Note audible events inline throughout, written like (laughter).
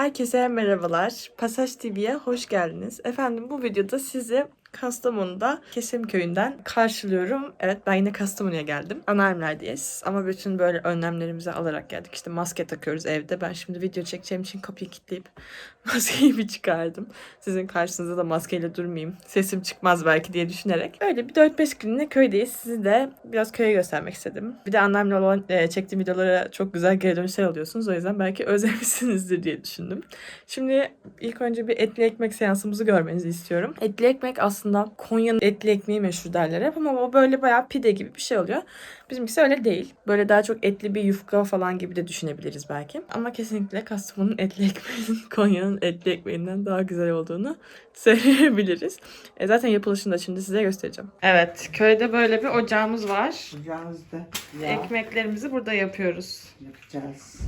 Herkese merhabalar. Pasaj TV'ye hoş geldiniz. Efendim bu videoda sizi Kastamonu'da Kesim Köyü'nden karşılıyorum. Evet ben yine Kastamonu'ya geldim. Anneannemlerdeyiz. Ama bütün böyle önlemlerimizi alarak geldik. İşte maske takıyoruz evde. Ben şimdi video çekeceğim için kapıyı kilitleyip (laughs) maskeyi bir çıkardım. Sizin karşınızda da maskeyle durmayayım. Sesim çıkmaz belki diye düşünerek. Öyle bir 4-5 günlüğüne köydeyiz. Sizi de biraz köye göstermek istedim. Bir de annemle olan e, çektiğim videolara çok güzel geri dönüşler alıyorsunuz. O yüzden belki (laughs) özlemişsinizdir diye düşündüm. Şimdi ilk önce bir etli ekmek seansımızı görmenizi istiyorum. Etli ekmek aslında Konya'nın etli ekmeği meşhur derler hep ama o böyle bayağı pide gibi bir şey oluyor. Bizimkisi öyle değil. Böyle daha çok etli bir yufka falan gibi de düşünebiliriz belki. Ama kesinlikle Kastamonu'nun etli ekmeğinin (laughs) Konya'nın etli ekmeğinden daha güzel olduğunu söyleyebiliriz. E zaten yapılışını da şimdi size göstereceğim. Evet, köyde böyle bir ocağımız var. Ocağımızda yağ Ekmeklerimizi burada yapıyoruz. yapacağız.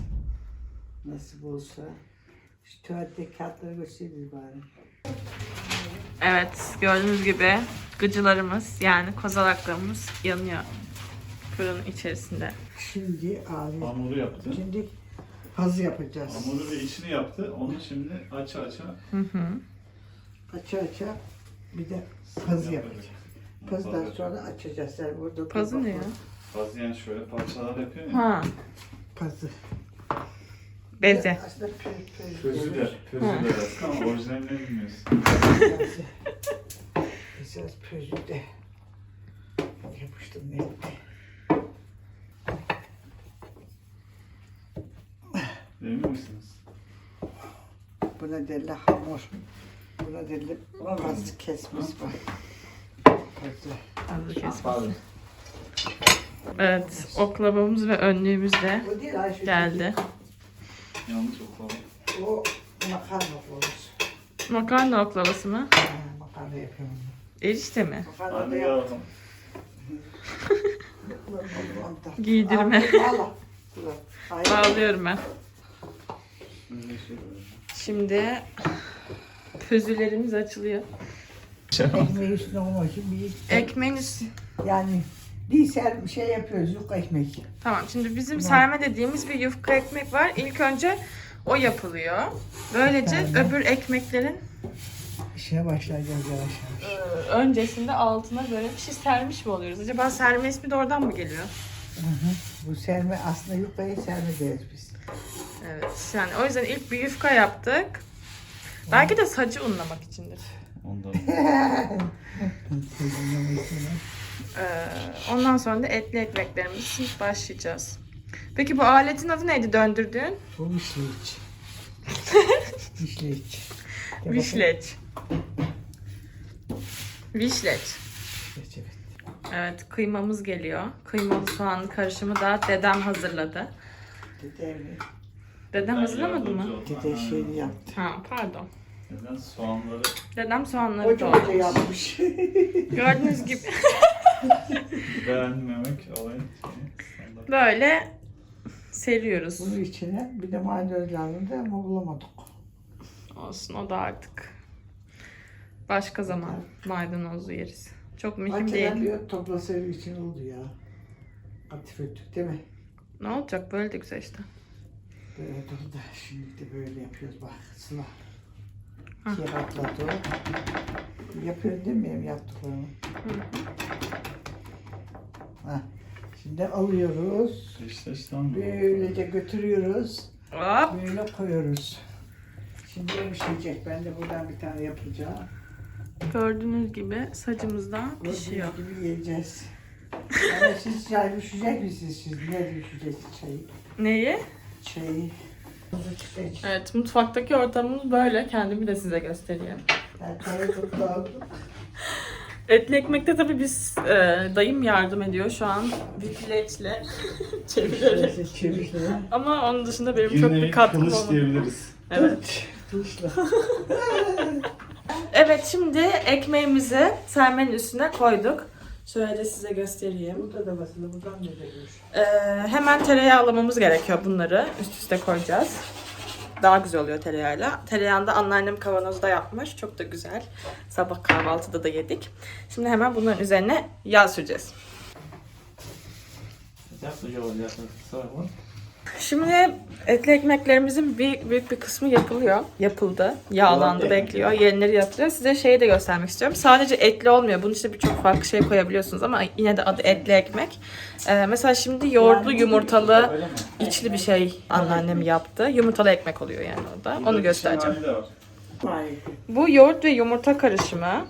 Nasip olsa. Şu tuvaletteki kağıtları gösteririz bari. Evet, gördüğünüz gibi gıcılarımız yani kozalaklarımız yanıyor fırının içerisinde. Şimdi abi. Hamuru yaptı. Şimdi hazı yapacağız. Hamuru ve içini yaptı. Onu şimdi aça aça Hı hı. Aça aça bir de pazı yapacağız. Pazıdan sonra açacağız. Sen burada Pazı ne ya? Bazı yani şöyle parçalar yapıyor ya. Ha, Pazı. Beze. Pö, pö, Közüler. Közüler aslında orijinalini bilmiyorsun. Biraz pözü de yapıştım ne? Emin misiniz? Buna derler hamur. Buna derler pazı kesmiş var. Hazır kesmesi. Evet, oklavamız ve önlüğümüz de geldi. Yanlış oklava. O makarna olur. Makarna oklavası mı? Ha, makarna yapıyorum. Erişte mi? Makarna da Hadi yap. yavrum. Giydirme. Bağlıyorum ben. Şey. Şimdi pözülerimiz açılıyor. Ekmeği üstüne olmak için bir Ekmeğin üstü. yani bir ser şey yapıyoruz yufka ekmek. Tamam şimdi bizim Tamam. serme dediğimiz bir yufka ekmek var. İlk önce o yapılıyor. Böylece Serme. öbür ekmeklerin İşe başlayacağız yavaş e, yavaş. öncesinde altına böyle bir şey sermiş mi oluyoruz? Acaba serme ismi de oradan mı geliyor? Hı hı. Bu serme aslında yufkayı serme deriz biz. Evet. Yani o yüzden ilk bir yufka yaptık. Belki de sacı unlamak içindir. Ondan. (laughs) Ee, ondan sonra da etli ekmeklerimiz için başlayacağız. Peki bu aletin adı neydi döndürdüğün? Bu vişleç. vişleç. (laughs) Vişleç. Vişleç. Vişleç, evet. Evet kıymamız geliyor. Kıymalı soğanlı karışımı da dedem hazırladı. Dede mi? Dedem hazırlamadı mı? Dede şeyini yaptı. Ha pardon. Neden soğanları Dedem soğanları Hoca hoca doğramış. yapmış. Gördüğünüz gibi (laughs) beğenmemek şeyi. standart. böyle seriyoruz. Bunun içine bir de maydanoz lazımdı ama bulamadık. Olsun o da artık başka zaman maydanozlu yeriz. Çok mühim değil. Acelen bir toplasaydı için oldu ya. Aktif ettik değil mi? Ne olacak böyle de güzel işte. Böyle durdu. Şimdi de böyle yapıyoruz bak. Sıla. İkiye katladı. Yapıyorum benim yaptıklarımı? Heh. Şimdi alıyoruz. İşte. Böylece götürüyoruz. Hop. Böyle koyuyoruz. Şimdi pişecek. Ben de buradan bir tane yapacağım. Gördüğünüz gibi sacımızda Gördüğünüz pişiyor. gibi yiyeceğiz. Ama siz çay düşecek misiniz siz? Ne düşeceksiniz çayı? Neyi? Çayı. Evet mutfaktaki ortamımız böyle. Kendimi de size göstereyim. (laughs) Etli ekmekte tabii biz e, dayım yardım ediyor şu an vifleçle (laughs) çevirerek. Çevirdi. Ama onun dışında benim çok bir katkım kılıç olmadı. diyebiliriz. Evet. (laughs) Evet şimdi ekmeğimizi sermenin üstüne koyduk. Şöyle de size göstereyim. Burada da basılı. Buradan da. Ee, hemen tereyağlamamız gerekiyor bunları. Üst üste koyacağız. Daha güzel oluyor tereyağıyla. Tereyağını da anneannem kavanozda yapmış. Çok da güzel. Sabah kahvaltıda da yedik. Şimdi hemen bunların üzerine yağ süreceğiz. Olacak. Sonra Şimdi etli ekmeklerimizin bir, büyük bir kısmı yapılıyor. Yapıldı. Yağlandı, bekliyor. Yenileri yapılıyor. Size şeyi de göstermek istiyorum. Sadece etli olmuyor. Bunun içine birçok farklı şey koyabiliyorsunuz ama yine de adı etli ekmek. Ee, mesela şimdi yoğurtlu, yumurtalı, içli bir şey anneannem yaptı. Yumurtalı ekmek oluyor yani o da. Onu göstereceğim. Bu yoğurt ve yumurta karışımı.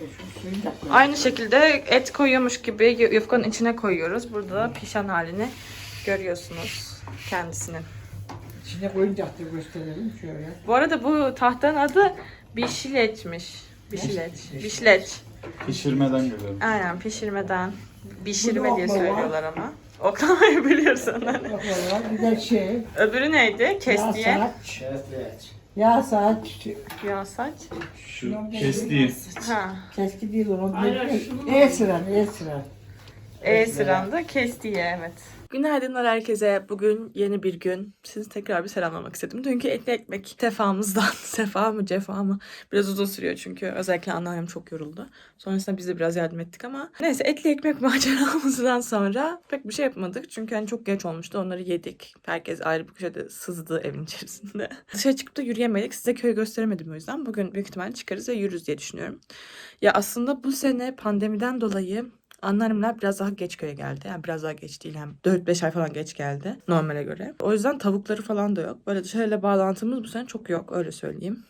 E. Aynı şekilde et koyuyormuş gibi yu- yufkanın içine koyuyoruz. Burada da pişen halini görüyorsunuz kendisinin. İçine koyunca da gösterelim şöyle. Bu arada bu tahtanın adı bişileçmiş. Bişileç. Bişileç. Pişirmeden görüyorum. Aynen pişirmeden. Pişirme Burada diye söylüyorlar ama. Oklamayı biliyorsun hani. Bakalım bir de şey. Öbürü neydi? Yağ Kestiye. saç. Yağ saç. Yağ saç. Şu kestiğim. Ha. Keski değil onu. Aynen, şunu E sıra, E sıra. E sıranda kestiye evet. Günaydınlar herkese. Bugün yeni bir gün. Sizi tekrar bir selamlamak istedim. Dünkü etli ekmek tefamızdan, (laughs) sefa mı cefa mı? Biraz uzun sürüyor çünkü özellikle anneannem çok yoruldu. Sonrasında biz de biraz yardım ettik ama. Neyse etli ekmek (laughs) maceramızdan sonra pek bir şey yapmadık. Çünkü hani çok geç olmuştu. Onları yedik. Herkes ayrı bir köşede sızdı evin içerisinde. (laughs) Dışarı çıkıp da yürüyemedik. Size köyü gösteremedim o yüzden. Bugün büyük ihtimalle çıkarız ve yürürüz diye düşünüyorum. Ya aslında bu sene pandemiden dolayı Anneannemler biraz daha geç köye geldi. Yani biraz daha geç değil. Hem 4-5 ay falan geç geldi normale göre. O yüzden tavukları falan da yok. Böyle dışarıyla bağlantımız bu sene çok yok öyle söyleyeyim.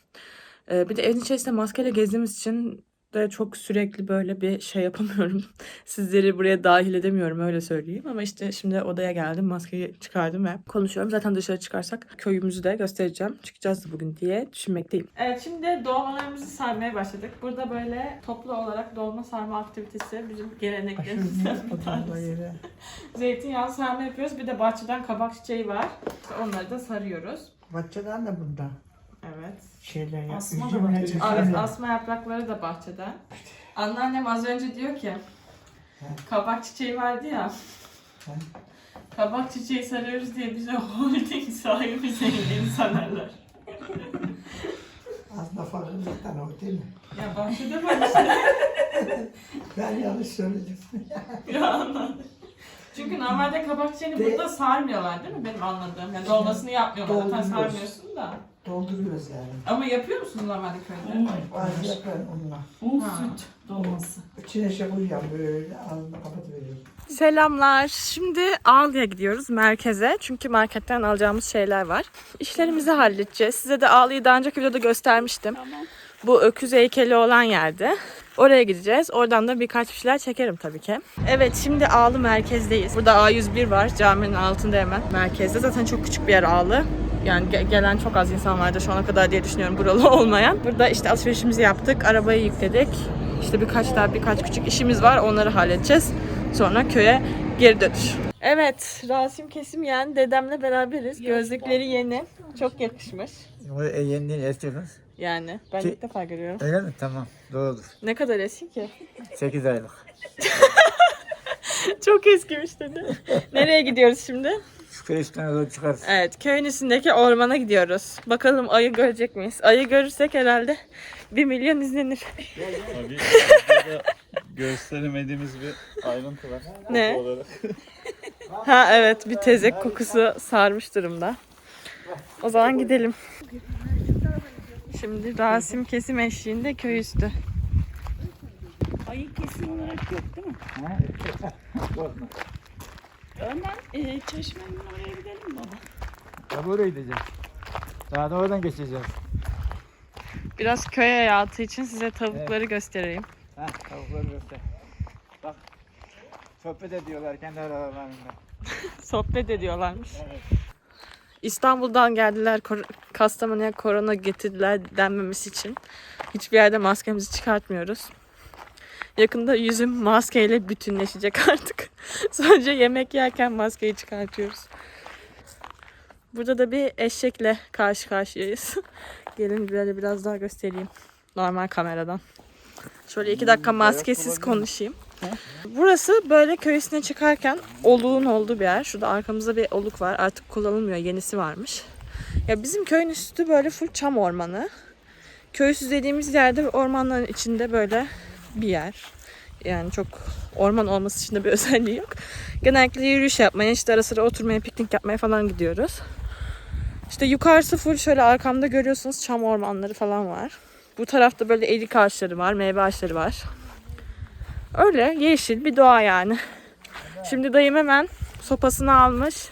Ee, bir de evin içerisinde maskeyle gezdiğimiz için de çok sürekli böyle bir şey yapamıyorum. (laughs) Sizleri buraya dahil edemiyorum öyle söyleyeyim. Ama işte şimdi odaya geldim maskeyi çıkardım ve konuşuyorum. Zaten dışarı çıkarsak köyümüzü de göstereceğim. Çıkacağız da bugün diye düşünmekteyim. Evet şimdi dolmalarımızı sarmaya başladık. Burada böyle toplu olarak dolma sarma aktivitesi bizim geleneklerimizden bir tanesi. (laughs) Zeytinyağı sarma yapıyoruz. Bir de bahçeden kabak çiçeği var. İşte onları da sarıyoruz. Bahçeden de bunda Evet. şeyler. Asma da üzümler. Evet, asma yaprakları da bahçeden. Anneannem az önce diyor ki kabak çiçeği vardı ya. Kabak çiçeği sarıyoruz diye bize holding sahibi zengin sanarlar. Aslında farkındadan o değil mi? Ya bahçede var işte. (laughs) Ben yanlış söyledim. Ya anladım. Çünkü normalde kabak çiçeğini De- burada sarmıyorlar değil mi benim anladığım? Yani dolmasını yapmıyorlar. Zaten Dolduruyoruz. sarmıyorsun da. Dolduruyoruz yani. Ama yapıyor musunuz normalde köyde? Bazı yaparım onunla. Un Ha. süt dolması. İçine şey koyuyorum böyle ağzını kapatıveriyorum. Selamlar. Şimdi Ağlı'ya gidiyoruz merkeze. Çünkü marketten alacağımız şeyler var. İşlerimizi halledeceğiz. Size de Ağlı'yı daha önceki videoda göstermiştim. Bu öküz heykeli olan yerde. Oraya gideceğiz. Oradan da birkaç bir şeyler çekerim tabii ki. Evet şimdi Ağlı merkezdeyiz. Burada A101 var. Caminin altında hemen merkezde. Zaten çok küçük bir yer Ağlı. Yani ge- gelen çok az insan vardı şu ana kadar diye düşünüyorum buralı (laughs) olmayan. Burada işte alışverişimizi yaptık. Arabayı yükledik. İşte birkaç daha birkaç küçük işimiz var. Onları halledeceğiz. Sonra köye geri dönüş. Evet, Rasim Kesim yani dedemle beraberiz. Gözlükleri yeni. Çok yakışmış. O e, yeniliğini istiyorsunuz. Yani ben Ki- ilk defa görüyorum. Öyle mi? Tamam. Doğrudur. Ne kadar eski ki? 8 aylık. (laughs) Çok eskimiş dedi. Nereye gidiyoruz şimdi? Kreşten doğru çıkarsın. Evet, köyün üstündeki ormana gidiyoruz. Bakalım ayı görecek miyiz? Ayı görürsek herhalde 1 milyon izlenir. Tabii burada gösteremediğimiz bir ayrıntı var. Ne? Koku olarak. Ha evet, bir tezek kokusu sarmış durumda. O zaman gidelim. Şimdi Rasim Kesim eşliğinde köy üstü. Ayı kesim olarak yok değil mi? Korkma. (laughs) Önden e, çeşmenin oraya gidelim mi baba? Tabi oraya gideceğiz. Daha da oradan geçeceğiz. Biraz köy hayatı için size tavukları göstereyim. Ha, tavukları göster. Bak. Sohbet ediyorlar kendi aralarında. (laughs) Sohbet ediyorlarmış. Evet. İstanbul'dan geldiler kor- Kastamonu'ya korona getirdiler denmemesi için. Hiçbir yerde maskemizi çıkartmıyoruz. Yakında yüzüm maskeyle bütünleşecek (laughs) artık. Sadece yemek yerken maskeyi çıkartıyoruz. Burada da bir eşekle karşı karşıyayız. (laughs) Gelin böyle biraz daha göstereyim. Normal kameradan. Şöyle iki dakika maskesiz konuşayım. Burası böyle köy üstüne çıkarken oluğun olduğu bir yer. Şurada arkamızda bir oluk var. Artık kullanılmıyor. Yenisi varmış. Ya bizim köyün üstü böyle full çam ormanı. Köy üstü dediğimiz yerde ormanların içinde böyle bir yer. Yani çok orman olması için de bir (laughs) özelliği yok. Genellikle yürüyüş yapmaya, işte ara sıra oturmaya, piknik yapmaya falan gidiyoruz. İşte yukarısı full şöyle arkamda görüyorsunuz çam ormanları falan var. Bu tarafta böyle erik ağaçları var, meyve ağaçları var. Öyle yeşil bir doğa yani. Şimdi dayım hemen sopasını almış.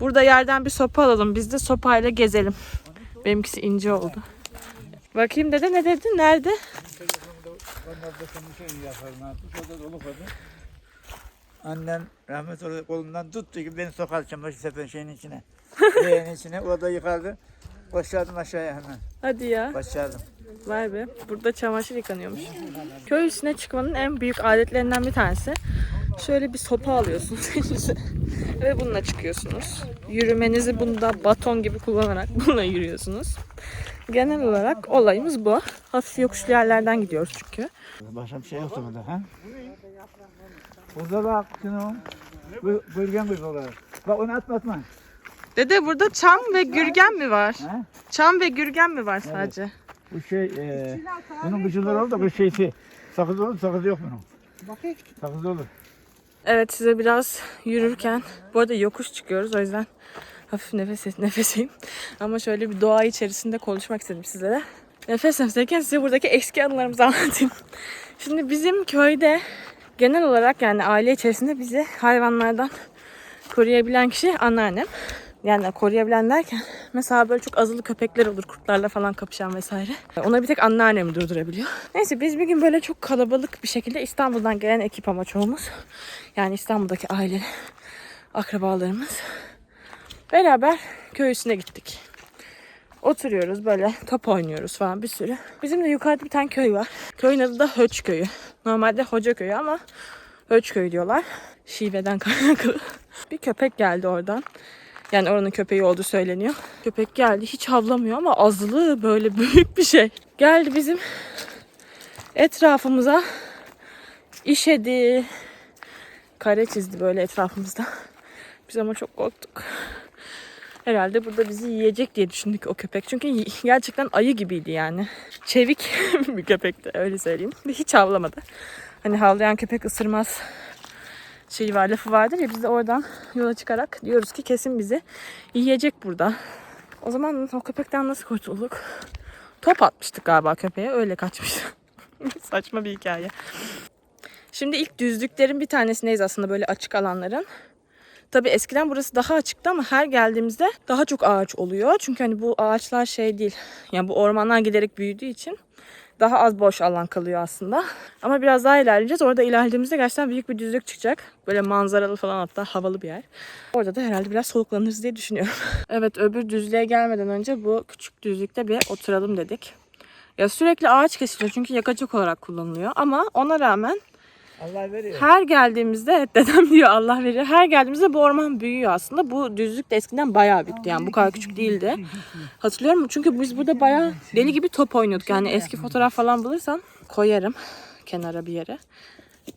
Burada yerden bir sopa alalım. Biz de sopayla gezelim. Benimkisi ince oldu. Bakayım dede ne dedi? Nerede? Onlar da senin şey yaparım atmış. O da dolu kadın. Annem rahmet olarak kolundan tuttu ki beni sokar çamaşır sepetin şeyin içine. (laughs) Leğenin içine. O da yıkardı. Başladım aşağıya hemen. Hadi ya. Başladım. Vay be. Burada çamaşır yıkanıyormuş. Köy üstüne çıkmanın en büyük adetlerinden bir tanesi. Şöyle bir sopa alıyorsunuz (laughs) elinize ve bununla çıkıyorsunuz. Yürümenizi bunda baton gibi kullanarak (laughs) bununla yürüyorsunuz. Genel olarak olayımız bu. Hafif yokuşlu yerlerden gidiyoruz çünkü. Başka bir şey yoktu burada ha? Burada bak şunu. Bu bölgen olarak. Bak onu atma atma. Dede burada çam ve gürgen mi var? Ha? Çam ve gürgen mi var sadece? Bu şey, e, bunun gıcıları olur da bu şeysi. Sakız olur, sakız yok bunun. Bakayım. Sakız olur. Evet size biraz yürürken bu arada yokuş çıkıyoruz o yüzden hafif nefes nefeseyim. Ama şöyle bir doğa içerisinde konuşmak istedim sizlere. Nefes nefeseyken size buradaki eski anılarımızı anlatayım. Şimdi bizim köyde genel olarak yani aile içerisinde bizi hayvanlardan koruyabilen kişi anneannem. Yani koruyabilen derken (laughs) mesela böyle çok azılı köpekler olur kurtlarla falan kapışan vesaire. Ona bir tek anneannem durdurabiliyor. Neyse biz bir gün böyle çok kalabalık bir şekilde İstanbul'dan gelen ekip ama çoğumuz. Yani İstanbul'daki aile akrabalarımız. Beraber köy üstüne gittik. Oturuyoruz böyle top oynuyoruz falan bir sürü. Bizim de yukarıda bir tane köy var. Köyün adı da Höç Köyü. Normalde Hoca Köyü ama Höç Köyü diyorlar. Şiveden (laughs) kaynaklı. Bir köpek geldi oradan. Yani oranın köpeği olduğu söyleniyor. Köpek geldi hiç havlamıyor ama azılı böyle (laughs) büyük bir şey. Geldi bizim etrafımıza işedi. Kare çizdi böyle etrafımızda. Biz ama çok korktuk. Herhalde burada bizi yiyecek diye düşündük o köpek. Çünkü gerçekten ayı gibiydi yani. Çevik (laughs) bir köpekti öyle söyleyeyim. Hiç havlamadı. Hani havlayan köpek ısırmaz şey var lafı vardır ya biz de oradan yola çıkarak diyoruz ki kesin bizi yiyecek burada. O zaman o köpekten nasıl kurtulduk? Top atmıştık galiba köpeğe öyle kaçmıştı. (laughs) Saçma bir hikaye. Şimdi ilk düzlüklerin bir tanesindeyiz aslında böyle açık alanların. Tabii eskiden burası daha açıktı ama her geldiğimizde daha çok ağaç oluyor. Çünkü hani bu ağaçlar şey değil. Yani bu ormanlar giderek büyüdüğü için daha az boş alan kalıyor aslında. Ama biraz daha ilerleyeceğiz. Orada ilerlediğimizde gerçekten büyük bir düzlük çıkacak. Böyle manzaralı falan hatta havalı bir yer. Orada da herhalde biraz soluklanırız diye düşünüyorum. (laughs) evet öbür düzlüğe gelmeden önce bu küçük düzlükte bir oturalım dedik. Ya sürekli ağaç kesiliyor çünkü yakacak olarak kullanılıyor. Ama ona rağmen Allah veriyor. her geldiğimizde evet dedem diyor Allah veriyor. Her geldiğimizde bu orman büyüyor aslında. Bu düzlük de eskiden bayağı büyüktü yani bu kadar küçük değildi. Hatırlıyorum çünkü biz burada bayağı deli gibi top oynuyorduk. Yani eski fotoğraf falan bulursam koyarım kenara bir yere.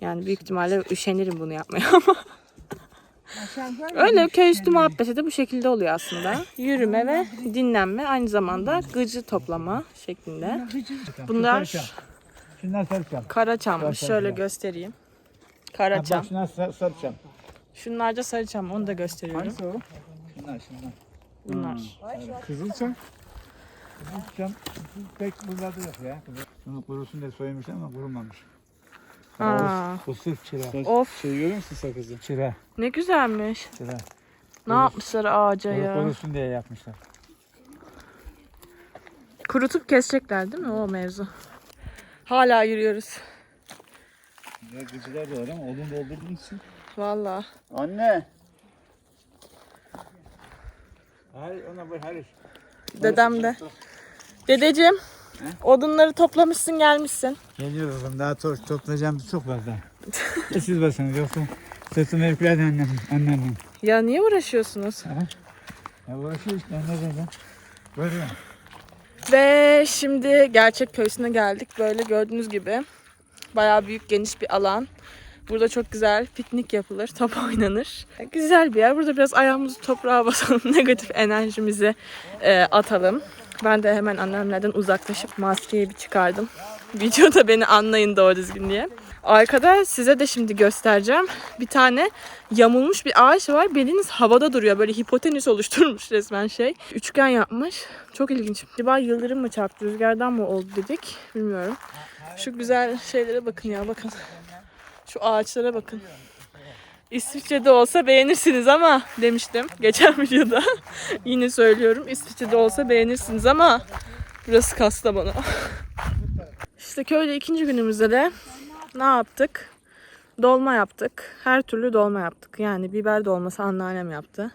Yani büyük ihtimalle üşenirim bunu yapmaya ama. Öyle köy üstü muhabbeti de bu şekilde oluyor aslında. Yürüme ve dinlenme aynı zamanda gıcı toplama şeklinde. Bunlar Şunlar sarıçam. karaçammış. Şöyle göstereyim. Karaçam. Bak şunlar sar- sarıçam. Şunlar da sarıçam. Onu da gösteriyorum. Hangisi o? Şunlar şunlar. Bunlar. Kızılçam. Kızılçam pek buralarda yok ya. Bunu kurusun diye soymuş ama kurumamış. Aa, Bu sırf çıra. of Şey görüyor musun sakızı? Çıra. ne güzelmiş. Çıra. Ne yapmışlar ağaca ya? Kurusun diye yapmışlar. Kurutup kesecekler değil mi o mevzu? Hala yürüyoruz. Ya gıcılar da var ama odun doldurduğun için. Vallahi. Anne. Hayır ona bu hayır. Dedem de. Dedeciğim. Odunları toplamışsın gelmişsin. Geliyor oğlum daha to toplayacağım çok var daha. E Siz basınız yoksa sırtımı yüklerdi annem. Anneannem. Ya niye uğraşıyorsunuz? Ya uğraşıyor işte ne dedim. Böyle. Ve şimdi gerçek köysüne geldik. Böyle gördüğünüz gibi bayağı büyük geniş bir alan. Burada çok güzel piknik yapılır, top (laughs) oynanır. Güzel bir yer. Burada biraz ayağımızı toprağa basalım, (laughs) negatif enerjimizi e, atalım. Ben de hemen annemlerden uzaklaşıp maskeyi bir çıkardım. Videoda beni anlayın doğru düzgün diye. Arkada size de şimdi göstereceğim. Bir tane yamulmuş bir ağaç var. Bildiğiniz havada duruyor. Böyle hipotenüs oluşturmuş resmen şey. Üçgen yapmış. Çok ilginç. Acaba yıldırım mı çarptı, rüzgardan mı oldu dedik. Bilmiyorum. Şu güzel şeylere bakın ya bakın. Şu ağaçlara bakın. İsviçre'de olsa beğenirsiniz ama demiştim geçen (laughs) videoda. Yine söylüyorum İsviçre'de olsa beğenirsiniz ama burası Kastamonu. işte köyde ikinci günümüzde de ne yaptık? Dolma yaptık. Her türlü dolma yaptık. Yani biber dolması anneannem yaptı.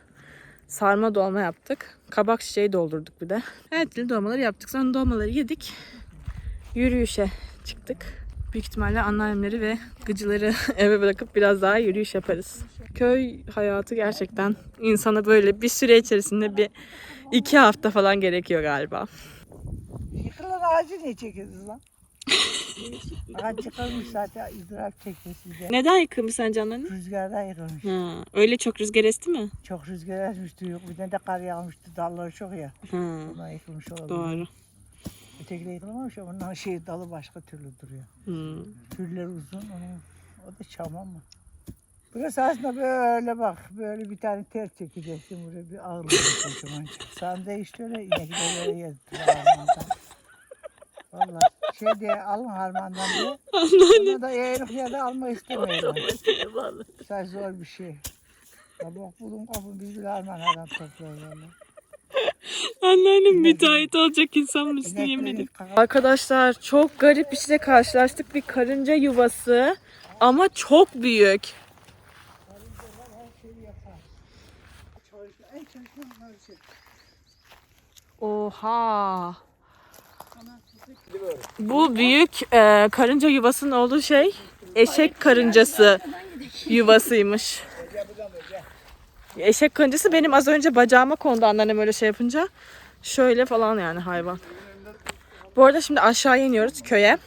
Sarma dolma yaptık. Kabak çiçeği doldurduk bir de. Her türlü dolmaları yaptık. Sonra dolmaları yedik. Yürüyüşe çıktık. Büyük ihtimalle anneannemleri ve gıcıları (laughs) eve bırakıp biraz daha yürüyüş yaparız. Köy hayatı gerçekten insana böyle bir süre içerisinde bir iki hafta falan gerekiyor galiba. Yıkılan ağacı niye çekiyorsunuz lan? Ağaç yıkılmış zaten ızdırap çekiyor size. Neden yıkılmış sence anneanne? Rüzgardan yıkılmış. Ha, öyle çok rüzgar esti mi? Çok rüzgar esmişti. Yok bir de kar yağmıştı. Dalları çok ya. Ha, yıkılmış olabilir. doğru. Ötekiler yıkılmamış ama bunların şey dalı başka türlü duruyor. Hmm. Türleri uzun. Onun, o da çam ama. Burası aslında böyle bak. Böyle bir tane ter çekeceksin. Buraya bir ağırlık kocaman. Sağında işte öyle inekler öyle yediler harmandan. Valla şey diye alın harmandan diye. Ona da eğrik ya da almak istemiyorum. Sadece zor bir şey. Ya bak bulun kapın biz bile harman adam topluyor valla. Anneannem müteahhit olacak insan mısın yemin ederim. Arkadaşlar çok garip bir şeyle karşılaştık. Bir karınca yuvası ama çok büyük. Oha. Bu büyük e, karınca yuvasının olduğu şey eşek karıncası yuvasıymış. Eşek karıncası benim az önce bacağıma kondu anneannem öyle şey yapınca. Şöyle falan yani hayvan. Bu arada şimdi aşağı iniyoruz köye.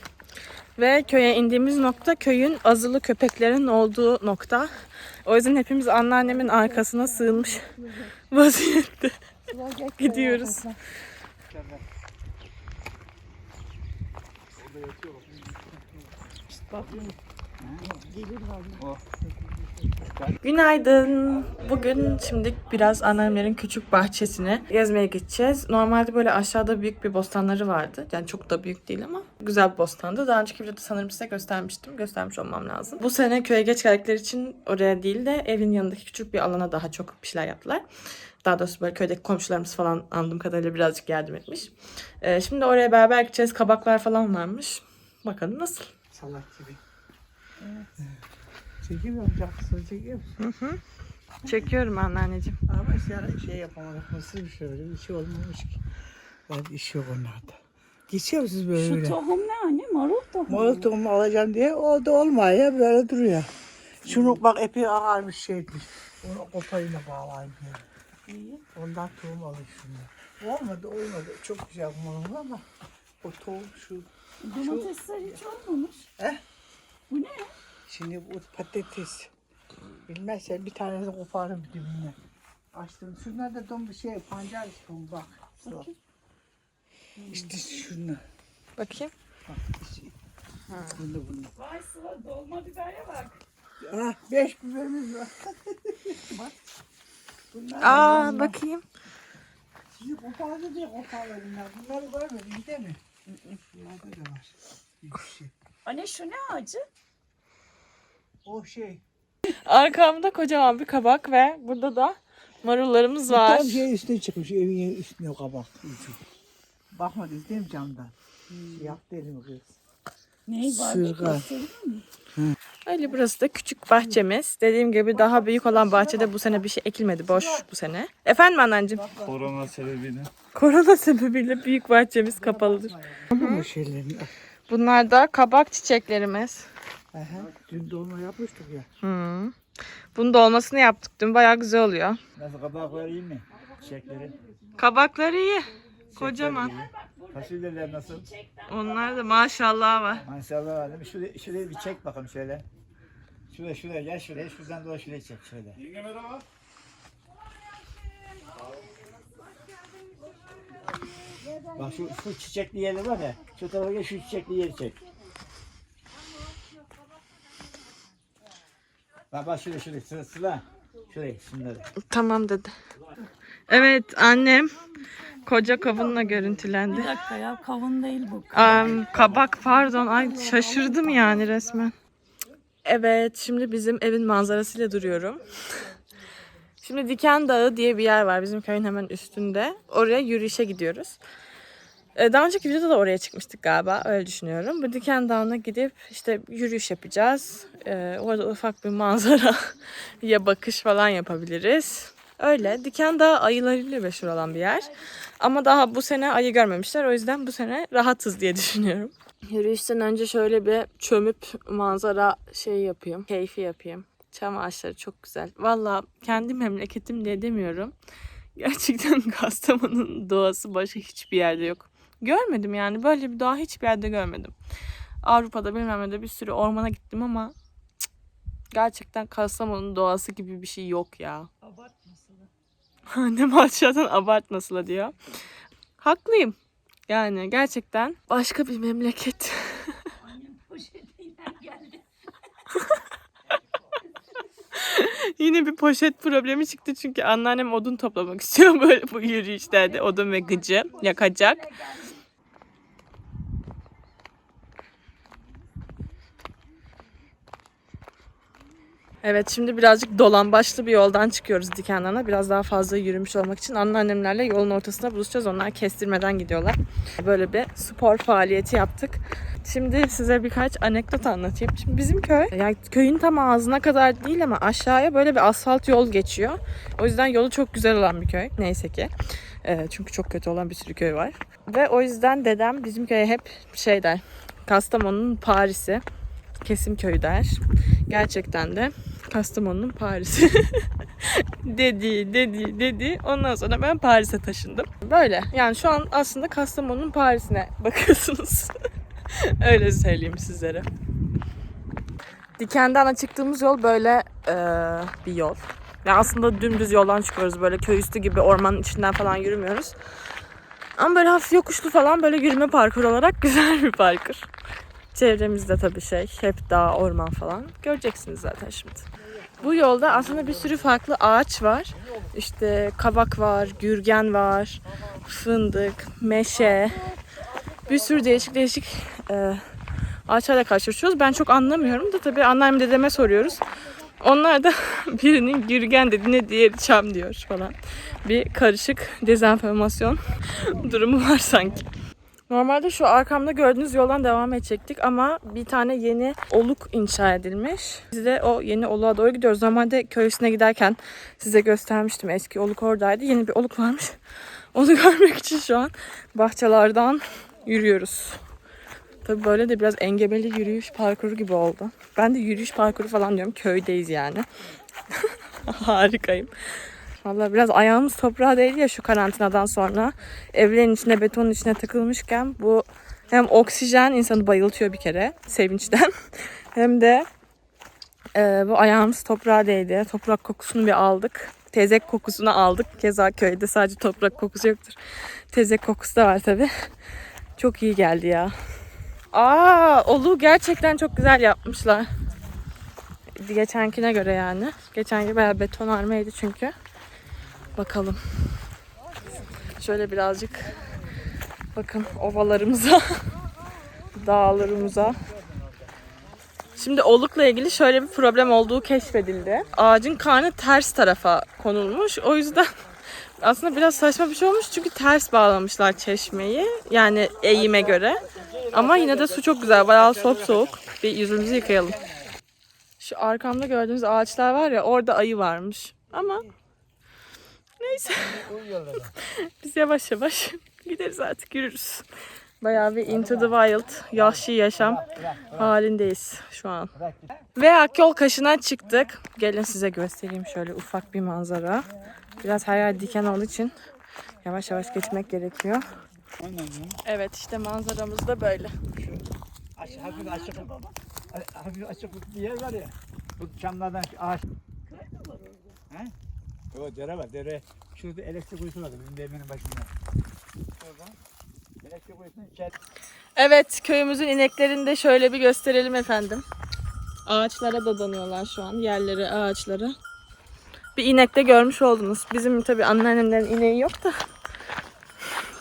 Ve köye indiğimiz nokta köyün azılı köpeklerin olduğu nokta. O yüzden hepimiz anneannemin arkasına sığınmış vaziyette (laughs) gidiyoruz. Günaydın. Bugün şimdi biraz anneannemlerin küçük bahçesine gezmeye gideceğiz. Normalde böyle aşağıda büyük bir bostanları vardı. Yani çok da büyük değil ama güzel bir bostandı. Daha önceki videoda sanırım size göstermiştim. Göstermiş olmam lazım. Bu sene köye geç geldikleri için oraya değil de evin yanındaki küçük bir alana daha çok bir şeyler yaptılar. Daha doğrusu böyle köydeki komşularımız falan anladığım kadarıyla birazcık yardım etmiş. Ee, şimdi oraya beraber gideceğiz. Kabaklar falan varmış. Bakalım nasıl. Salak gibi. Yapacaksın, çekiyor musun? Çekiyorum anneanneciğim. Ama işte şey yapamadık, nasıl bir şey öyle bir şey olmamış ki. Ben iş yok onlarda. Geçiyor musunuz böyle? Şu tohum ne anne? Marul tohumu. Marul tohumu alacağım diye o da olmuyor ya böyle duruyor. Şunu bak epey ağarmış şeymiş. Onu kopayla bağlayayım böyle. Ondan tohum alayım şunu. Olmadı olmadı. Çok güzel marul ama o tohum şu. Domatesler hiç olmamış. Eh? Bu ne? Şimdi bu patates. Bilmezsen bir tanesini koparım dibine. Açtım. Şunlar da don bir şey pancar tohum bak. Şu. İşte şunu. Bakayım. Bak işte. Bunu bunu. Vay sıra dolma bibere bak. Ah, beş biberimiz var. (laughs) Bak. Bunlar Aa bakayım. Sizi kopardı diye kopardı bunlar. Bunları görmedim değil mi? Bunlarda da var. Bir şey. Anne şu ne ağacı? O şey. Arkamda kocaman bir kabak ve burada da marullarımız var. Tam şey üstüne çıkmış. Evin üstüne kabak. Bakmadınız değil mi camdan? Siyah deli mi kız? Neyi var? Sırga. Öyle burası da küçük bahçemiz. Dediğim gibi daha büyük olan bahçede bu sene bir şey ekilmedi. Boş bu sene. Efendim anneciğim? Korona sebebiyle. Korona sebebiyle büyük bahçemiz kapalıdır. Bu şeylerin. Bunlar da kabak çiçeklerimiz. Aha, dün dolma yapmıştık ya. Hmm. Bunun dolmasını yaptık dün. Bayağı güzel oluyor. Nasıl kabaklar iyi mi? Çiçekleri. Kabakları iyi. Kocaman. Fasulyeler nasıl? Onlar da maşallah var. Maşallah var değil mi? Şuraya, şuraya bir çek bakalım şöyle. Şuraya şuraya gel şuraya. Şuradan doğru şuraya çek şöyle. Bak şu, şu çiçekli yeri var ya. Şu tarafa gel şu çiçekli yeri çek. Bak bak şuraya şuraya sıra sıra. Şuraya şunları. Tamam dedi. Evet annem koca kavunla görüntülendi. Bir dakika ya kavun değil bu. Am, kabak pardon. Ay şaşırdım yani resmen. Evet şimdi bizim evin manzarasıyla duruyorum. Şimdi Diken Dağı diye bir yer var bizim köyün hemen üstünde. Oraya yürüyüşe gidiyoruz. Ee, Daha önceki videoda da oraya çıkmıştık galiba öyle düşünüyorum. Bu Diken Dağı'na gidip işte yürüyüş yapacağız. Ee, orada ufak bir manzara (laughs) ya bakış falan yapabiliriz. Öyle. Diken Dağı ayılarıyla meşhur olan bir yer. Ama daha bu sene ayı görmemişler. O yüzden bu sene rahatız diye (laughs) düşünüyorum. Yürüyüşten önce şöyle bir çömüp manzara şey yapayım. Keyfi yapayım. Çam ağaçları çok güzel. Valla kendi memleketim diye demiyorum. Gerçekten (laughs) Kastamonu'nun doğası başka hiçbir yerde yok. Görmedim yani. Böyle bir doğa hiçbir yerde görmedim. Avrupa'da bilmem ne bir sürü ormana gittim ama cık, gerçekten Kastamonu'nun doğası gibi bir şey yok ya. Annem (laughs) aşağıdan abartmasın diyor. Haklıyım. Yani gerçekten başka bir memleket. (laughs) Yine bir poşet problemi çıktı çünkü anneannem odun toplamak istiyor (laughs) böyle bu yürüyüşlerde odun ve gıcı yakacak. Evet şimdi birazcık dolambaçlı bir yoldan çıkıyoruz Dikendan'a. Biraz daha fazla yürümüş olmak için anneannemlerle yolun ortasında buluşacağız. Onlar kestirmeden gidiyorlar. Böyle bir spor faaliyeti yaptık. Şimdi size birkaç anekdot anlatayım. Şimdi bizim köy, yani köyün tam ağzına kadar değil ama aşağıya böyle bir asfalt yol geçiyor. O yüzden yolu çok güzel olan bir köy. Neyse ki. Ee, çünkü çok kötü olan bir sürü köy var. Ve o yüzden dedem bizim köye hep şey der. Kastamonu'nun Paris'i. Kesim köyü der. Gerçekten de Kastamonu'nun Paris'i. (laughs) dedi, dedi, dedi. Ondan sonra ben Paris'e taşındım. Böyle. Yani şu an aslında Kastamonu'nun Paris'ine (laughs) bakıyorsunuz. Öyle söyleyeyim sizlere. Diken'den çıktığımız yol böyle eee, bir yol. Yani aslında dümdüz yoldan çıkıyoruz. Böyle köy üstü gibi ormanın içinden falan yürümüyoruz. Ama böyle hafif yokuşlu falan böyle yürüme parkur olarak (laughs) güzel bir parkur. Çevremizde tabii şey hep dağ, orman falan. Göreceksiniz zaten şimdi. Bu yolda aslında bir sürü farklı ağaç var. İşte kabak var, gürgen var, fındık, meşe. Bir sürü değişik değişik e, ağaçlarla karşılaşıyoruz. Ben çok anlamıyorum da tabii anneannem dedeme soruyoruz. Onlar da (laughs) birinin gürgen dediğine diğeri çam diyor falan. Bir karışık dezenformasyon (laughs) durumu var sanki. Normalde şu arkamda gördüğünüz yoldan devam edecektik ama bir tane yeni oluk inşa edilmiş. Biz de o yeni oluğa doğru gidiyoruz. Normalde köy üstüne giderken size göstermiştim. Eski oluk oradaydı. Yeni bir oluk varmış. (laughs) Onu görmek için şu an bahçelerden yürüyoruz. Tabii böyle de biraz engebeli yürüyüş parkuru gibi oldu. Ben de yürüyüş parkuru falan diyorum. Köydeyiz yani. (laughs) Harikayım. Vallahi biraz ayağımız toprağa değdi ya şu karantinadan sonra. Evlerin içine, betonun içine takılmışken bu hem oksijen insanı bayıltıyor bir kere sevinçten. (laughs) Hem de e, bu ayağımız toprağa değdi. Toprak kokusunu bir aldık. Tezek kokusunu aldık. Keza köyde sadece toprak kokusu yoktur. Tezek kokusu da var tabi. Çok iyi geldi ya. Aa, olu gerçekten çok güzel yapmışlar. Geçenkine göre yani. Geçenki bayağı betonarmeydi çünkü. Bakalım. Şöyle birazcık bakın ovalarımıza, (laughs) dağlarımıza. Şimdi olukla ilgili şöyle bir problem olduğu keşfedildi. Ağacın karnı ters tarafa konulmuş. O yüzden (laughs) aslında biraz saçma bir şey olmuş çünkü ters bağlamışlar çeşmeyi. Yani eğime göre. Ama yine de su çok güzel. Bayağı soğuk soğuk. Bir yüzümüzü yıkayalım. Şu arkamda gördüğünüz ağaçlar var ya orada ayı varmış. Ama neyse. (laughs) Biz yavaş yavaş (laughs) gideriz artık yürürüz. Bayağı bir into the wild, yahşi yaşam halindeyiz şu an. Ve Akyol Kaşı'na çıktık. Gelin size göstereyim şöyle ufak bir manzara. Biraz her yer diken olduğu için yavaş yavaş geçmek gerekiyor. Evet işte manzaramız da böyle. Aç, hafif açık, hafif açık bir yer var ya. Bu çamlardan ağaç. He? Yok dere var dere. Şurada elektrik kuyusu var bizim demenin başında. Oradan. Evet, köyümüzün ineklerini de şöyle bir gösterelim efendim. Ağaçlara dadanıyorlar şu an, yerlere, ağaçlara. Bir inek de görmüş oldunuz. Bizim tabii anneannemlerin ineği yok da.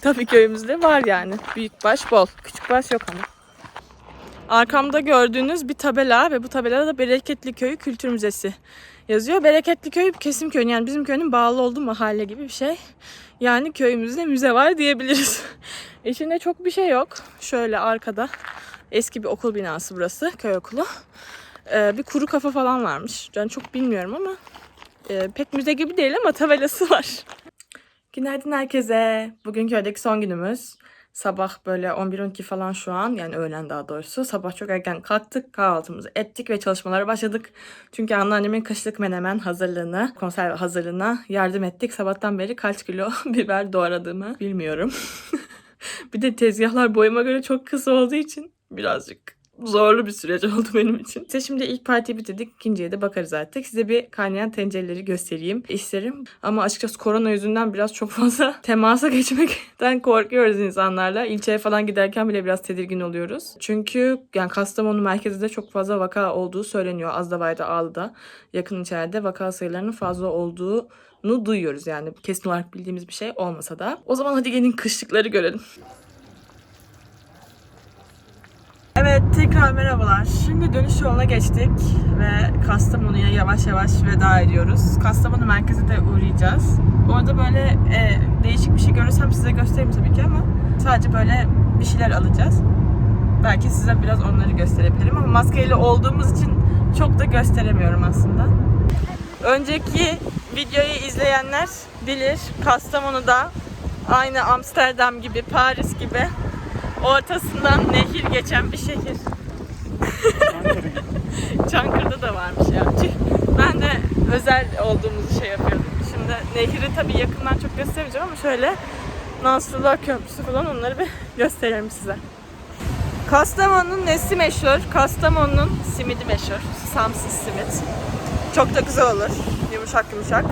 tabii köyümüzde var yani. Büyük baş bol, küçük baş yok ama. Arkamda gördüğünüz bir tabela ve bu tabelada da Bereketli Köyü Kültür Müzesi yazıyor. Bereketli Köy kesim köyün yani bizim köyün bağlı olduğu mahalle gibi bir şey. Yani köyümüzde müze var diyebiliriz. (laughs) İçinde çok bir şey yok. Şöyle arkada eski bir okul binası burası, köy okulu. Ee, bir kuru kafa falan varmış. Ben çok bilmiyorum ama e, pek müze gibi değil ama tabelası var. (laughs) Günaydın herkese. Bugün köydeki son günümüz. Sabah böyle 11-12 falan şu an yani öğlen daha doğrusu. Sabah çok erken kalktık kahvaltımızı ettik ve çalışmalara başladık. Çünkü anneannemin kışlık menemen hazırlığına, konserve hazırlığına yardım ettik. Sabahtan beri kaç kilo (laughs) biber doğradığımı bilmiyorum. (laughs) bir de tezgahlar boyuma göre çok kısa olduğu için birazcık zorlu bir süreç (laughs) oldu benim için. İşte şimdi ilk partiyi bitirdik. ikinciye de bakarız artık. Size bir kaynayan tencereleri göstereyim isterim. Ama açıkçası korona yüzünden biraz çok fazla (laughs) temasa geçmekten korkuyoruz insanlarla. İlçeye falan giderken bile biraz tedirgin oluyoruz. Çünkü yani Kastamonu merkezinde çok fazla vaka olduğu söyleniyor. Azdavay'da, Ağlı'da yakın içeride vaka sayılarının fazla olduğunu duyuyoruz. Yani kesin olarak bildiğimiz bir şey olmasa da. O zaman hadi gelin kışlıkları görelim. Evet tekrar merhabalar. Şimdi dönüş yoluna geçtik ve Kastamonu'ya yavaş yavaş veda ediyoruz. Kastamonu merkeze de uğrayacağız. Orada böyle e, değişik bir şey görürsem size göstereyim tabii ki ama sadece böyle bir şeyler alacağız. Belki size biraz onları gösterebilirim ama maskeyle olduğumuz için çok da gösteremiyorum aslında. Önceki videoyu izleyenler bilir Kastamonu'da aynı Amsterdam gibi, Paris gibi ortasından nehir geçen bir şehir. Çankırı'da da varmış ya. Ben de özel olduğumuzu şey yapıyordum. Şimdi nehri tabii yakından çok göstermeyeceğim ama şöyle Nasrullah Köprüsü falan onları bir gösterelim size. Kastamonu'nun nesi meşhur? Kastamonu'nun simidi meşhur. Samsız simit. Çok da güzel olur. Yumuşak yumuşak.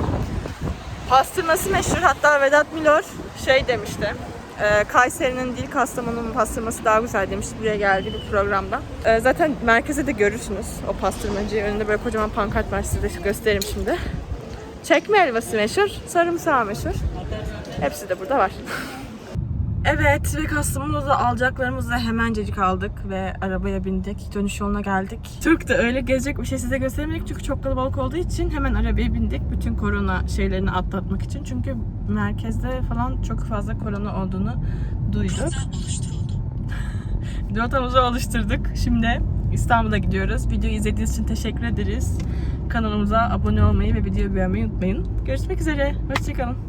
Pastırması meşhur. Hatta Vedat Milor şey demişti. E, Kayseri'nin değil Kastamonu'nun pastırması daha güzel demişti buraya geldiği bir programda. E, zaten merkeze de görürsünüz o pastırmacıyı. Önünde böyle kocaman pankart var size de göstereyim şimdi. Çekme helvası meşhur, sarımsağı meşhur. Hepsi de burada var. (laughs) Evet ve Kastamonu'da alacaklarımızı hemencecik aldık ve arabaya bindik. Dönüş yoluna geldik. Çok da öyle gezecek bir şey size gösteremedik çünkü çok kalabalık olduğu için hemen arabaya bindik. Bütün korona şeylerini atlatmak için. Çünkü merkezde falan çok fazla korona olduğunu duyduk. Rotamızı (laughs) oluşturduk. Şimdi İstanbul'a gidiyoruz. Videoyu izlediğiniz için teşekkür ederiz. Kanalımıza abone olmayı ve videoyu beğenmeyi unutmayın. Görüşmek üzere. Hoşçakalın.